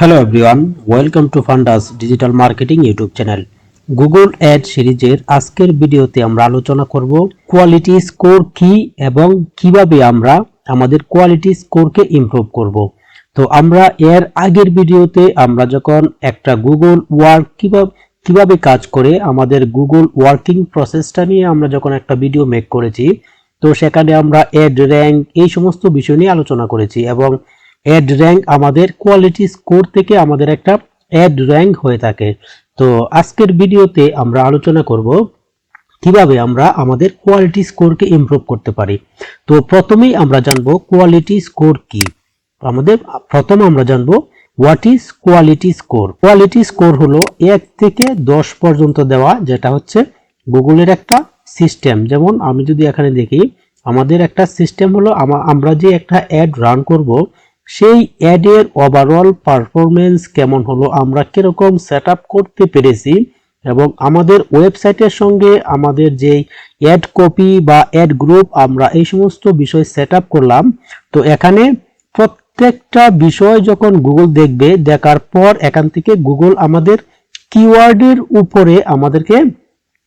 Hello everyone welcome to Fundas digital marketing YouTube channel Google ad সিরিজের আজকের ভিডিওতে আমরা আলোচনা করব কোয়ালিটি স্কোর কি এবং কীভাবে আমরা আমাদের কোয়ালিটি স্কোরকে ইমপ্রুভ করব। তো আমরা এর আগের ভিডিওতে আমরা যখন একটা গুগল ওয়ার্ক কীভাবে কীভাবে কাজ করে আমাদের গুগল ওয়ার্কিং প্রসেসটা নিয়ে আমরা যখন একটা ভিডিও মেক করেছি, তো সেখানে আমরা অ্যাড র্যাঙ্ক এই সমস্ত বিষয় নিয়ে আলোচনা করেছি এবং অ্যাড র্যাঙ্ক আমাদের কোয়ালিটি স্কোর থেকে আমাদের একটা অ্যাড র্যাঙ্ক হয়ে থাকে। তো আজকের ভিডিওতে আমরা আলোচনা করব কীভাবে আমরা আমাদের কোয়ালিটি স্কোরকে ইমপ্রুভ করতে পারি। তো প্রথমেই আমরা জানব কোয়ালিটি স্কোর কি। আমাদের প্রথম আমরা জানব what is quality score quality score হলো এক থেকে দশ পর্যন্ত দেওয়া, যেটা হচ্ছে গুগলের একটা সিস্টেম যেমন আমি যদি এখানে দেখি, আমাদের একটা সিস্টেম হলো আমরা যে একটা অ্যাড রান করব সেই অ্যাডের ওভারঅল পারফরমেন্স কেমন হলো, আমরা কীরকম সেট করতে পেরেছি এবং আমাদের ওয়েবসাইটের সঙ্গে আমাদের যেই অ্যাড কপি বা অ্যাড গ্রুপ আমরা এই সমস্ত বিষয় সেট করলাম। তো এখানে প্রত্যেকটা বিষয় যখন গুগল দেখবে, দেখার পর এখান থেকে গুগল আমাদের কিওয়ার্ডের উপরে আমাদেরকে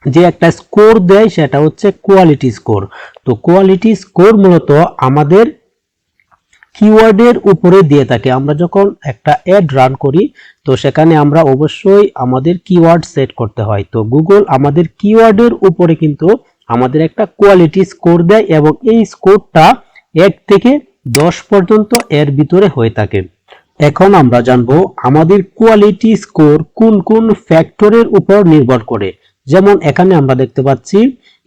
যে একটা স্কোর দেয়, সেটা হচ্ছে কোয়ালিটি স্কোর তো কোয়ালিটি স্কোর মূলত আমাদের কিওয়ার্ডের উপরে দিয়ে থাকে। আমরা যখন একটা অ্যাড রান করি, তো সেখানে আমরা অবশ্যই আমাদের কিওয়ার্ড সেট করতে হয়। তো গুগল আমাদের কিওয়ার্ডের উপরে কিন্তু আমাদের একটা কোয়ালিটি স্কোর দেয় এবং এই স্কোরটা এক থেকে দশ পর্যন্ত এর ভিতরে হয়ে থাকে। এখন আমরা জানব আমাদের কোয়ালিটি স্কোর কোন কোন ফ্যাক্টরের উপর নির্ভর করে। যেমন এখানে আমরা দেখতে পাচ্ছি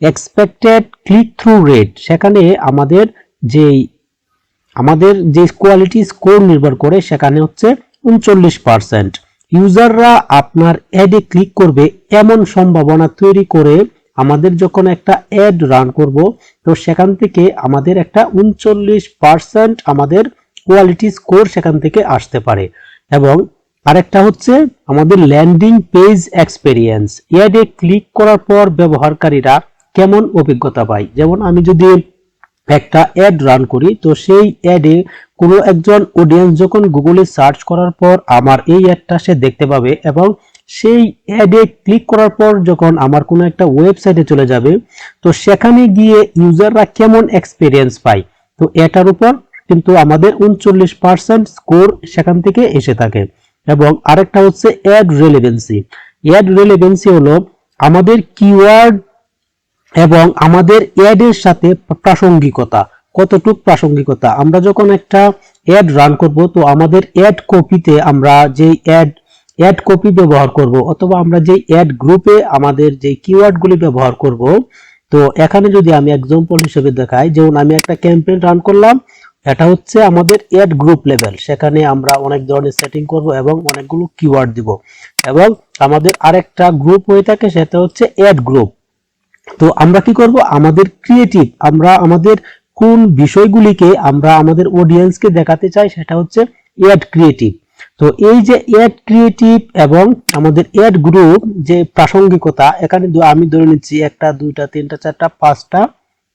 এক্সপেক্টেড ক্লিক থ্রু রেট সেখানে আমাদের যেই আমাদের যে কোয়ালিটি স্কোর নির্ভর করে, সেখানে হচ্ছে উনচল্লিশ পার্সেন্ট ইউজাররা আপনার অ্যাডে ক্লিক করবে এমন সম্ভাবনা তৈরি করে আমাদের যখন একটা অ্যাড রান করব, তো সেখান থেকে আমাদের একটা উনচল্লিশ পার্সেন্ট আমাদের কোয়ালিটি স্কোর সেখান থেকে আসতে পারে। এবং আরেকটা হচ্ছে আমাদের ল্যান্ডিং পেজ এক্সপেরিয়েন্স অ্যাডে ক্লিক করার পর ব্যবহারকারীরা কেমন অভিজ্ঞতা পায়? যেমন আমি যদি একটা অ্যাড রান করি, তো সেই অ্যাডে কোনো একজন অডিয়েন্স যখন গুগলে সার্চ করার পর আমার এই অ্যাডটা সে দেখতে পাবে এবং সেই অ্যাডে ক্লিক করার পর যখন আমার কোনো একটা ওয়েবসাইটে চলে যাবে, তো সেখানে গিয়ে ইউজাররা কেমন এক্সপিরিয়েন্স পায়? তো এটার উপর কিন্তু আমাদের উনচল্লিশ পার্সেন্ট স্কোর সেখান থেকে এসে থাকে। এবং আরেকটা হচ্ছে অ্যাড রেলেভেন্সি অ্যাড রেলেভেন্সি হলো আমাদের কিওয়ার্ড এবং আমাদের অ্যাডের সাথে প্রাসঙ্গিকতা, কতটুক প্রাসঙ্গিকতা? আমরা যখন একটা অ্যাড রান করব, তো আমাদের অ্যাড কপিতে আমরা যেই অ্যাড অ্যাড কপি ব্যবহার করব, অথবা আমরা যেই অ্যাড গ্রুপে আমাদের যে কিওয়ার্ডগুলি ব্যবহার করব, তো এখানে যদি আমি এক্সাম্পল হিসেবে দেখাই, যেমন আমি একটা ক্যাম্পেইন রান করলাম, এটা হচ্ছে আমাদের অ্যাড গ্রুপ লেভেল সেখানে আমরা অনেক ধরনের সেটিং করব এবং অনেকগুলো কিওয়ার্ড দিব, এবং আমাদের আরেকটা গ্রুপ হয়ে থাকে, সেটা হচ্ছে অ্যাড গ্রুপ তো আমরা কি করব? আমাদের ক্রিয়েটিভ আমরা আমাদের কোন বিষয়গুলিকে আমরা আমাদের অডিয়েন্সকে দেখাতে চাই সেটা হচ্ছে অ্যাড ক্রিয়েটিভ তো এই যে অ্যাড ক্রিয়েটিভ এবং আমাদের অ্যাড গ্রুপ যে প্রাসঙ্গিকতা, এখানে আমি ধরে নিচ্ছি একটা, দুইটা, তিনটা, চারটা, পাঁচটা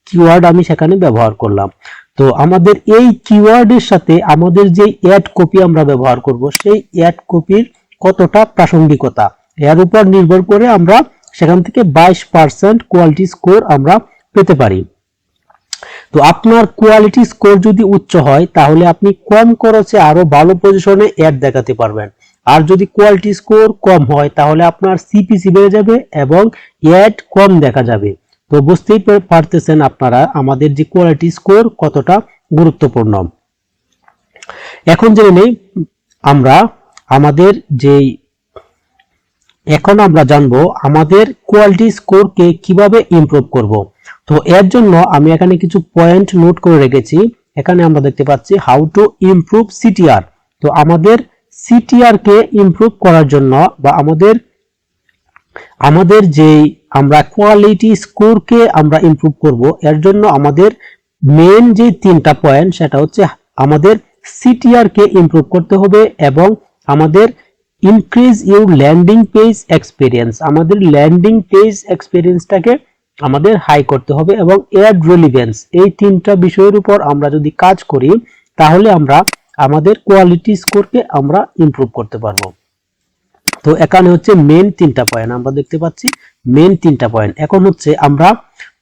কিওয়ার্ড আমি সেখানে ব্যবহার করলাম। তো আমাদের এই কিওয়ার্ডের সাথে আমাদের যে অ্যাড কপি আমরা ব্যবহার করব, সেই অ্যাড কপির কতটা প্রাসঙ্গিকতা? এর উপর নির্ভর করে আমরা সেখান থেকে বাইশ পার্সেন্ট কোয়ালিটি স্কোর আমরা পেতে পারি। তো আপনার কোয়ালিটি স্কোর যদি উচ্চ হয়, তাহলে আপনি কম খরচে আরও ভালো পজিশনে অ্যাড দেখাতে পারবেন। আর যদি কোয়ালিটি স্কোর কম হয়, তাহলে আপনার সিপিসি বেড়ে যাবে এবং অ্যাড কম দেখা যাবে। তো বুঝতেই পারতেছেন আপনারা আমাদের যে কোয়ালিটি স্কোর কতটা গুরুত্বপূর্ণ। এখন জেনে নেই, আমরা আমাদের যেই এখন আমরা জানব আমাদের কোয়ালিটি স্কোরকে কীভাবে ইমপ্রুভ করব। তো এর জন্য আমি এখানে কিছু পয়েন্ট নোট করে রেখেছি। এখানে আমরা দেখতে পাচ্ছি হাউ টু ইমপ্রুভ সিটিআর তো আমাদের সিটিআর কে ইমপ্রুভ করার জন্য বা আমাদের আমাদের যে আমরা কোয়ালিটি স্কোরকে আমরা ইমপ্রুভ করব, এর জন্য আমাদের মেন যে তিনটা পয়েন্ট সেটা হচ্ছে আমাদের সিটিআর কে ইমপ্রুভ করতে হবে এবং আমাদের increase your landing page experience আমাদের ল্যান্ডিং পেজ এক্সপিরিয়েন্সটাকে আমাদের হাই করতে হবে এবং অ্যাড রেলিভেন্স এই তিনটা বিষয়ের উপর আমরা যদি কাজ করি, তাহলে আমরা আমাদের কোয়ালিটি স্কোরকে আমরা ইমপ্রুভ করতে পারব। তো এখানে হচ্ছে মেন তিনটা পয়েন্ট আমরা দেখতে পাচ্ছি মেন তিনটা পয়েন্ট এখন হচ্ছে আমরা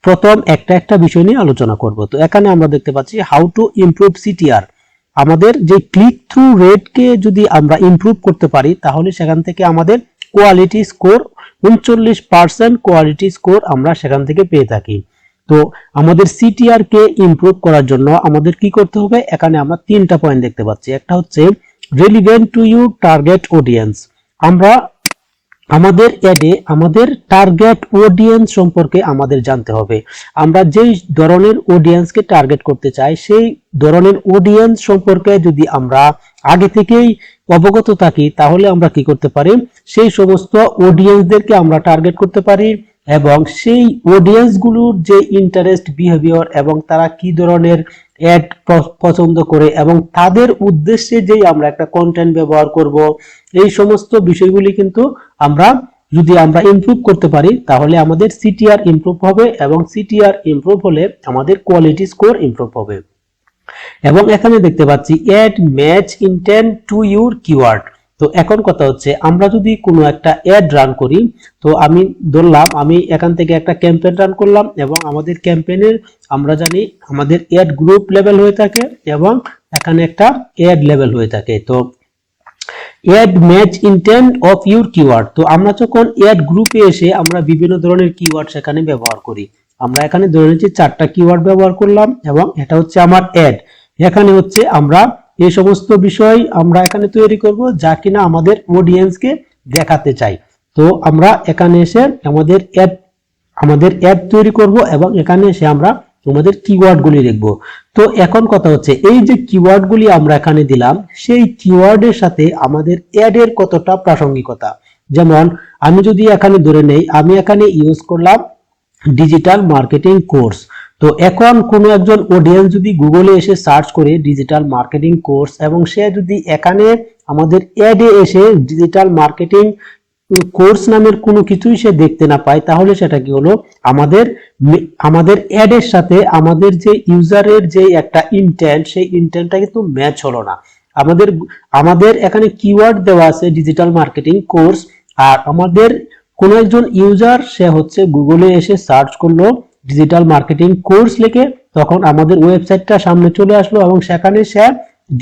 প্রথম একটা একটা বিষয় নিয়ে আলোচনা করব। তো এখানে আমরা দেখতে পাচ্ছি হাউ টু ইমপ্রুভ সিটিআর আমাদের যে ক্লিক থ্রু রেটকে যদি আমরা ইমপ্রুভ করতে পারি, তাহলে সেখান থেকে আমাদের কোয়ালিটি স্কোর উনচল্লিশ পার্সেন্ট কোয়ালিটি স্কোর আমরা সেখান থেকে পেয়ে থাকি। তো আমাদের সিটিআর কে ইমপ্রুভ করার জন্য আমাদের কি করতে হবে? এখানে আমরা তিনটা পয়েন্ট দেখতে পাচ্ছি। একটা হচ্ছে relevant to you target audience আমরা আমাদের অ্যাডে আমাদের টার্গেট অডিয়েন্স সম্পর্কে আমাদের জানতে হবে। আমরা যেই ধরনের অডিয়েন্সকে টার্গেট করতে চাই, সেই ধরনের অডিয়েন্স সম্পর্কে যদি আমরা আগে থেকেই অবগত থাকি, তাহলে আমরা কি করতে পারি? সেই সমস্ত অডিয়েন্সদেরকে আমরা টার্গেট করতে পারি এবং সেই অডিয়েন্সগুলোর যে ইন্টারেস্ট বিহেভিয়ার এবং তারা কি ধরনের অ্যাড পছন্দ করে এবং তাদের উদ্দেশ্যে যেই আমরা একটা কন্টেন্ট ব্যবহার করব, এই সমস্ত বিষয়গুলি কিন্তু আমরা যদি আমরা ইমপ্রুভ করতে পারি, তাহলে আমাদের সিটিআর ইমপ্রুভ হবে এবং সিটিআর ইমপ্রুভ হলে আমাদের কোয়ালিটি স্কোর ইমপ্রুভ হবে। এবং এখানে দেখতে পাচ্ছি ad match intent to your keyword তো এখন কথা হচ্ছে, আমরা যদি কোনো একটা অ্যাড রান করি, তো আমি ধরলাম, আমি এখান থেকে একটা ক্যাম্পেইন রান করলাম এবং আমাদের ক্যাম্পেইনের আমরা জানি আমাদের অ্যাড গ্রুপ লেভেল হয়ে থাকে এবং এখানে একটা অ্যাড লেভেল হয়ে থাকে। তো ad match intent of your keyword তো আমরা যখন অ্যাড গ্রুপে এসে আমরা বিভিন্ন ধরনের কিওয়ার্ড সেখানে ব্যবহার করি। আমরা এখানে ধরে নিচ্ছি চারটা কিওয়ার্ড ব্যবহার করলাম এবং এটা হচ্ছে আমার অ্যাড এখানে হচ্ছে আমরা এই সমস্ত বিষয় আমরা এখানে তৈরি করব যা কিনা আমাদের অডিয়েন্সকে দেখাতে চাই। তো আমরা এখানে এসে আমাদের অ্যাড আমাদের অ্যাড তৈরি করব এবং এখানে এসে আমরা আমাদের কিওয়ার্ডগুলি লিখব। তো এখন কথা হচ্ছে, এই যে কিওয়ার্ডগুলি আমরা এখানে দিলাম, সেই কিওয়ার্ডের সাথে আমাদের অ্যাডের কতটা প্রাসঙ্গিকতা? যেমন, আমি যদি এখানে ধরে নেই, আমি এখানে ইউজ করলাম ডিজিটাল মার্কেটিং কোর্স তো এখন কোনো একজন অডিয়েন্স যদি গুগলে এসে সার্চ করে ডিজিটাল মার্কেটিং কোর্স এবং সে যদি এখানে আমাদের অ্যাডে এসে ডিজিটাল মার্কেটিং কোর্স নামের কোনো কিছুই সে দেখতে না পায়, তাহলে সেটা কি হলো? আমাদের আমাদের অ্যাডের সাথে আমাদের যে ইউজারের যে একটা ইন্টেন্ট সেই ইন্টেন্টটা কিন্তু ম্যাচ হলো না। আমাদের আমাদের এখানে কিওয়ার্ড দেওয়া আছে ডিজিটাল মার্কেটিং কোর্স আর আমাদের কোন একজন ইউজার সে হচ্ছে গুগলে এসে সার্চ করল ডিজিটাল মার্কেটিং কোর্স লিখে তখন আমাদের ওয়েবসাইটটা সামনে চলে আসলো এবং সেখানে সে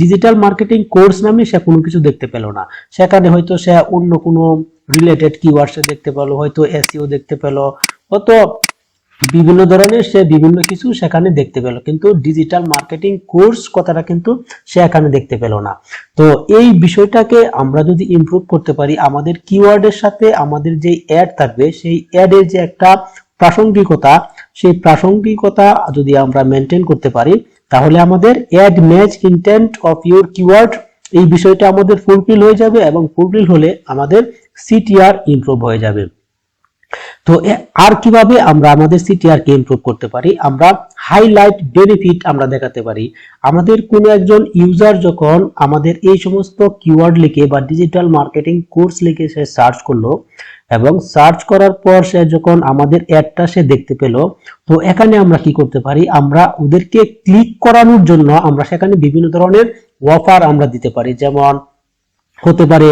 ডিজিটাল মার্কেটিং কোর্স নামে সে কোনো কিছু দেখতে পেল না। সেখানে হয়তো সে অন্য কোনো রিলেটেড কিওয়ার্ড সে দেখতে পেল, হয়তো এসইও দেখতে পেল, হয়তো বিভিন্ন ধরনের সে বিভিন্ন কিছু সেখানে দেখতে পেল। কিন্তু ডিজিটাল মার্কেটিং কোর্স কথাটা কিন্তু সে এখানে দেখতে পেল না। তো এই বিষয়টাকে আমরা যদি ইমপ্রুভ করতে পারি, আমাদের কিওয়ার্ডের সাথে আমাদের যে অ্যাড থাকবে, সেই অ্যাডের যে একটা প্রাসঙ্গিকতা সেই প্রাসঙ্গিকতা যদি আমরা মেনটেন করতে পারি, তাহলে আমাদের ad match intent of your keyword এই বিষয়টা আমাদের ফুলফিল হয়ে যাবে এবং ফুলফিল হলে আমাদের সিটিআর ইমপ্রুভ হয়ে যাবে। তো আর কীভাবে আমরা আমাদের সিটিআর কে ইমপ্রুভ করতে পারি? আমরা হাইলাইট বেনিফিট আমরা দেখাতে পারি। আমাদের কোন একজন ইউজার যখন আমাদের এই সমস্ত কিওয়ার্ড লিখে বা ডিজিটাল মার্কেটিং কোর্স লিখে সে সার্চ করল এবং সার্চ করার পর সে যখন আমাদের অ্যাডটা সে দেখতে পেল, তো এখানে আমরা কি করতে পারি? আমরা ওদেরকে ক্লিক করানোর জন্য আমরা সেখানে বিভিন্ন ধরনের অফার আমরা দিতে পারি। যেমন হতে পারে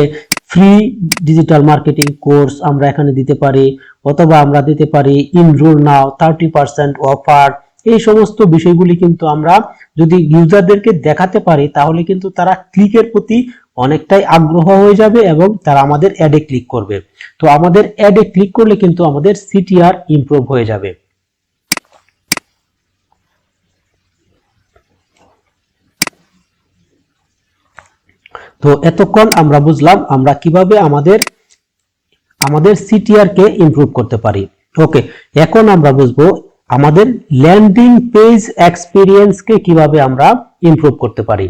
ফ্রি ডিজিটাল মার্কেটিং কোর্স আমরা এখানে দিতে পারি, অথবা আমরা দিতে পারি enroll now thirty percent offer এই সমস্ত বিষয়গুলি কিন্তু আমরা যদি ইউজারদেরকে দেখাতে পারি, তাহলে কিন্তু তারা ক্লিকের প্রতি অনেকটাই আগ্রহ হয়ে যাবে এবং তারা আমাদের অ্যাডে ক্লিক করবে। তো আমাদের অ্যাডে ক্লিক করলে কিন্তু আমাদের সিটিআর ইমপ্রুভ হয়ে যাবে। তো এতক্ষণ আমরা বুঝলাম আমরা কীভাবে আমাদের আমাদের সিটিআর কে ইমপ্রুভ করতে পারি। ওকে, এখন আমরা বুঝব আমাদের ল্যান্ডিং পেজ এক্সপিরিয়েন্স কে কীভাবে আমরা ইমপ্রুভ করতে পারি?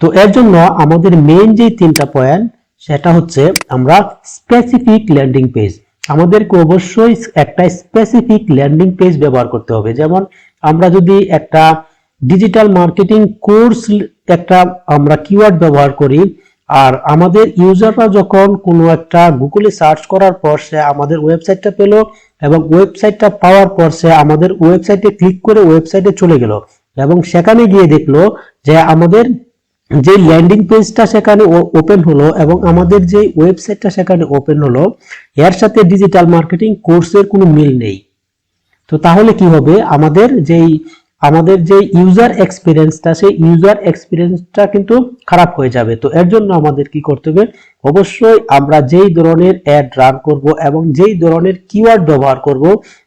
তো এর জন্য আমাদের মেইন যে তিনটা পয়েন্ট সেটা হচ্ছে আমরা স্পেসিফিক ল্যান্ডিং পেজ আমাদেরকে অবশ্যই একটা স্পেসিফিক ল্যান্ডিং পেজ ব্যবহার করতে হবে। যেমন আমরা যদি একটা ডিজিটাল মার্কেটিং কোর্স একটা আমরা কিওয়ার্ড ব্যবহার করি আর আমাদের ইউজাররা যখন কোনো একটা গুগলে সার্চ করার পর সে আমাদের ওয়েবসাইটটা পেল এবং ওয়েবসাইটটা পাওয়ার পর সে আমাদের ওয়েবসাইটে ক্লিক করে ওয়েবসাইটে চলে গেল এবং সেখানে গিয়ে দেখল যে আমাদের যে ল্যান্ডিং পেজটা সেখানে ওপেন হলো এবং আমাদের যে ওয়েবসাইটটা সেখানে ওপেন হলো, এর সাথে ডিজিটাল মার্কেটিং কোর্সের কোনো মিল নেই। তো তাহলে কি হবে? আমাদের যেই আমাদের যে ইউজার এক্সপিরিয়েন্সটা সেই ইউজার এক্সপিরিয়েন্সটা কিন্তু খারাপ হয়ে যাবে। তো এর জন্য আমাদের কি করতে হবে? অবশ্যই আমরা যেই ধরনের অ্যাড রান করব এবং যেই ধরনের কিওয়ার্ড ব্যবহার করব,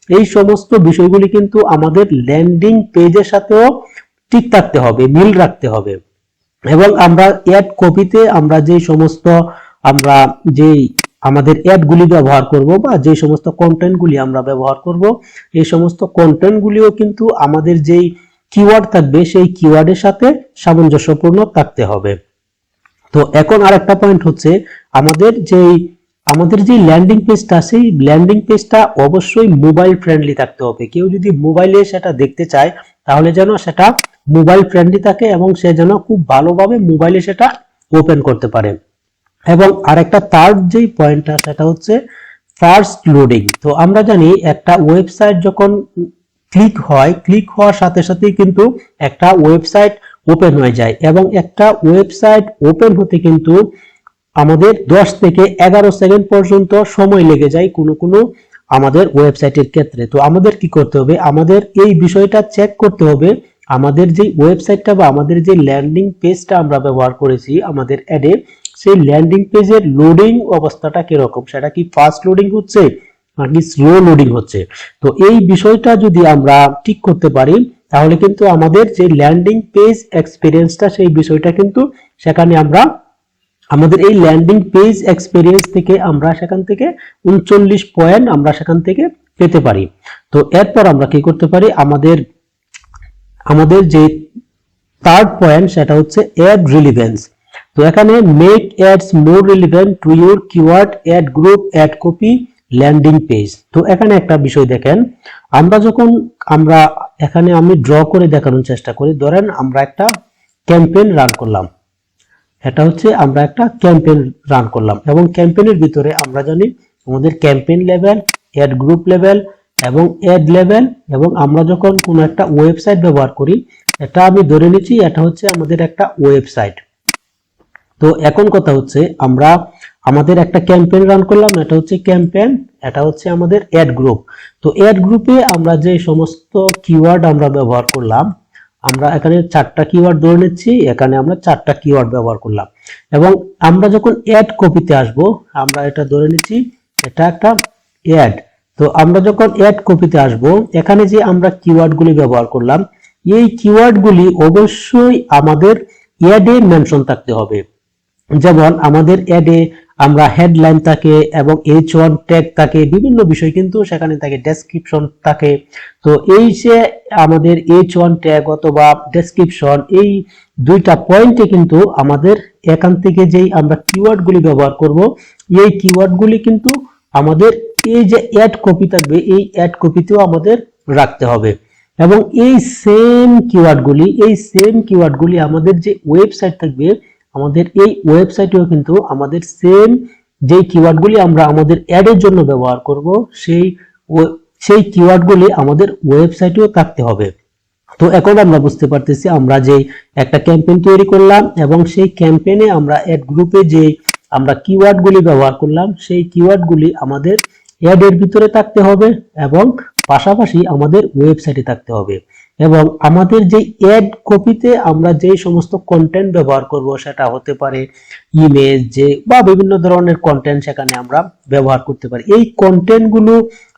এই সমস্ত বিষয়গুলি কিন্তু আমাদের ল্যান্ডিং পেজের সাথেও ঠিক থাকতে হবে, মিল রাখতে হবে। এবং আমরা অ্যাড কপিতে আমরা যেই সমস্ত আমরা যেই আমাদের অ্যাডগুলি ব্যবহার করব বা যে সমস্ত কন্টেন্টগুলি আমরা ব্যবহার করব, এই সমস্ত কন্টেন্টগুলিও কিন্তু আমাদের যেই কিওয়ার্ড থাকবে, সেই কিওয়ার্ডের সাথে সামঞ্জস্যপূর্ণ থাকতে হবে। তো এখন আর একটা পয়েন্ট হচ্ছে, আমাদের যেই, আমাদের যে ল্যান্ডিং পেজটা সেই ল্যান্ডিং পেজটা অবশ্যই মোবাইল ফ্রেন্ডলি থাকতে হবে। কেউ যদি মোবাইলে সেটা দেখতে চায়, তাহলে যেন সেটা মোবাইল ফ্রেন্ডলি থাকে এবং সে যেন খুব ভালোভাবে মোবাইলে সেটা ওপেন করতে পারে। এবং আরেকটা থার্ড যেই পয়েন্টটা সেটা হচ্ছে ফার্স্ট লোডিং তো আমরা জানি একটা ওয়েবসাইট যখন ক্লিক হয় ক্লিক হওয়ার সাথে সাথেই কিন্তু একটা ওয়েবসাইট ওপেন হয়ে যায় এবং একটা ওয়েবসাইট ওপেন হতে কিন্তু আমাদের 10 থেকে এগারো সেকেন্ড পর্যন্ত সময় লেগে যায় কোনো কোনো আমাদের ওয়েবসাইটের ক্ষেত্রে। তো আমাদের কি করতে হবে? আমাদের এই বিষয়টা চেক করতে হবে। আমাদের যে ওয়েবসাইটটা বা আমাদের যে ল্যান্ডিং পেজটা আমরা ব্যবহার করেছি, আমাদের অ্যাডে সেই ল্যান্ডিং পেজের লোডিং অবস্থাটা কীরকম? সেটা কি ফাস্ট লোডিং হচ্ছে নাকি স্লো লোডিং হচ্ছে? তো এই বিষয়টা যদি আমরা ঠিক করতে পারি, তাহলে কিন্তু আমাদের যে ল্যান্ডিং পেজ এক্সপিরিয়েন্সটা সেই বিষয়টা কিন্তু সেখানে আমরা, আমাদের এই ল্যান্ডিং পেজ এক্সপিরিয়েন্স থেকে আমরা সেখান থেকে উনচল্লিশ পয়েন্ট আমরা সেখান থেকে পেতে পারি। তো এরপর আমরা কি করতে পারি? আমাদের আমাদের যে থার্ড পয়েন্ট সেটা হচ্ছে অ্যাড রিলিভেন্স তো এখানে make ads more relevant to your keyword ad group ad copy landing page তো এখানে একটা বিষয় দেখেন, আমরা যখন, আমরা এখানে আমি ড্র করে দেখানোর চেষ্টা করি, ধরেন আমরা একটা ক্যাম্পেইন রান করলাম। এটা হচ্ছে আমরা একটা ক্যাম্পেইন রান করলাম এবং ক্যাম্পেইনের ভিতরে আমরা জানি আমাদের campaign level ad group level এবং অ্যাড লেভেল এবং আমরা যখন কোনো একটা ওয়েবসাইট ব্যবহার করি, এটা আমি ধরে নিচ্ছি এটা হচ্ছে আমাদের একটা ওয়েবসাইট তো এখন কথা হচ্ছে আমরা আমাদের একটা ক্যাম্পেইন রান করলাম, এটা হচ্ছে ক্যাম্পেইন এটা হচ্ছে আমাদের অ্যাড গ্রুপ তো অ্যাড গ্রুপে আমরা যে সমস্ত কিওয়ার্ড আমরা ব্যবহার করলাম, আমরা এখানে চারটা কিওয়ার্ড ধরে নিচ্ছি, এখানে আমরা চারটা কিওয়ার্ড ব্যবহার করলাম। এবং আমরা যখন অ্যাড কপিতে আসব, আমরা এটা ধরে নিচ্ছি, এটা একটা অ্যাড তো আমরা যখন অ্যাড কপিতে আসব, এখানে যে আমরা কিওয়ার্ডগুলি ব্যবহার করলাম, এই কিওয়ার্ডগুলি অবশ্যই আমাদের অ্যাডে মেনশন থাকতে হবে। যেমন আমাদের অ্যাডে আমরা হেডলাইন থাকে এবং এইচ ওয়ান ট্যাগ থাকে, বিভিন্ন বিষয় কিন্তু সেখানে থাকে ডেসক্রিপশন থাকে। তো এই যে আমাদের এইচ ওয়ান ট্যাগ অথবা ডেসক্রিপশন এই দুইটা পয়েন্টে কিন্তু আমাদের এখান থেকে যেই আমরা কিওয়ার্ডগুলি ব্যবহার করব, এই কিওয়ার্ডগুলি কিন্তু আমাদের এই যে অ্যাড কপি থাকবে, এই অ্যাড কপিতেও আমাদের রাখতে হবে। এবং এই সেম কিওয়ার্ডগুলি এই সেম কিওয়ার্ডগুলি আমাদের যে ওয়েবসাইট থাকবে আমাদের এই ওয়েবসাইটেও কিন্তু আমাদের সেম যে কিওয়ার্ডগুলি আমরা আমাদের অ্যাডের জন্য ব্যবহার করব, সেই সেই কিওয়ার্ডগুলি আমাদের ওয়েবসাইটেও থাকতে হবে। তো এখন আমরা বুঝতে পারতেছি আমরা যে একটা ক্যাম্পেইন তৈরি করলাম এবং সেই ক্যাম্পেইনে আমরা অ্যাড গ্রুপে যে আমরা কিওয়ার্ডগুলি ব্যবহার করলাম, সেই কিওয়ার্ডগুলি আমাদের অ্যাডের ভিতরে থাকতে হবে এবং পাশাপাশি আমাদের ওয়েবসাইটে থাকতে হবে। এবং আমাদের যে অ্যাড কপিতে আমরা যে সমস্ত কন্টেন্ট ব্যবহার করব, সেটা হতে পারে ইমেজ যে বা বিভিন্ন ধরনের কন্টেন্ট সেখানে আমরা ব্যবহার করতে পারি। এই কন্টেন্টগুলো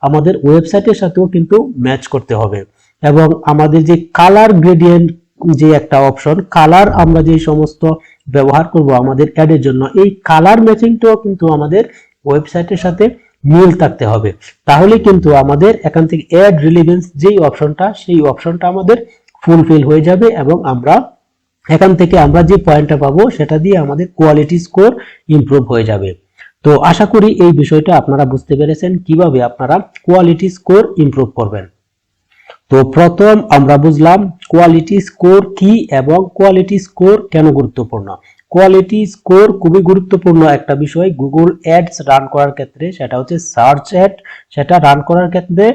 আমাদের ওয়েবসাইটের সাথেও কিন্তু ম্যাচ করতে হবে। এবং আমাদের যে কালার গ্রেডিয়েন্ট যে একটা অপশন কালার আমরা যে সমস্ত ব্যবহার করব আমাদের অ্যাডের জন্য, এই কালার ম্যাচিংটাও কিন্তু আমাদের ওয়েবসাইটের সাথে মিল থাকতে হবে। তাহলে কিন্তু আমাদের এখান থেকে অ্যাড রিলিভেন্স যেই অপশনটা সেই অপশনটা আমাদের ফুলফিল হয়ে যাবে এবং আমরা এখান থেকে আমরা যে পয়েন্টটা পাবো, সেটা দিয়ে আমাদের কোয়ালিটি স্কোর ইমপ্রুভ হয়ে যাবে। তো আশা করি এই বিষয়টা আপনারা বুঝতে পেরেছেন, কীভাবে আপনারা কোয়ালিটি স্কোর ইমপ্রুভ করবেন। তো প্রথম আমরা বুঝলাম কোয়ালিটি স্কোর কি এবং কোয়ালিটি স্কোর কেন গুরুত্বপূর্ণ। কোয়ালিটি স্কোর খুবই গুরুত্বপূর্ণ একটা বিষয়। গুগল অ্যাডস রান করার ক্ষেত্রে সেটা হচ্ছে সার্চ অ্যাড সেটা রান করার ক্ষেত্রে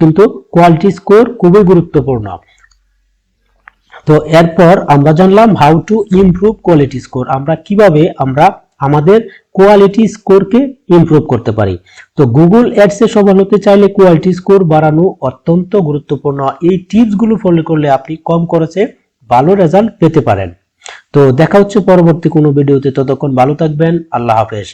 কিন্তু কোয়ালিটি স্কোর খুবই গুরুত্বপূর্ণ। তো এরপর আমরা জানলাম how to improve quality score আমরা কীভাবে আমরা আমাদের কোয়ালিটি স্কোরকে ইমপ্রুভ করতে পারি? তো গুগল অ্যাডসে সফল হতে চাইলে কোয়ালিটি স্কোর বাড়ানো অত্যন্ত গুরুত্বপূর্ণ। এই টিপসগুলো ফলো করলে আপনি কম খরচে ভালো রেজাল্ট পেতে পারেন। তো দেখা হচ্ছে পরবর্তী কোনো ভিডিওতে। ততক্ষণ ভালো থাকবেন। আল্লাহ হাফেজ।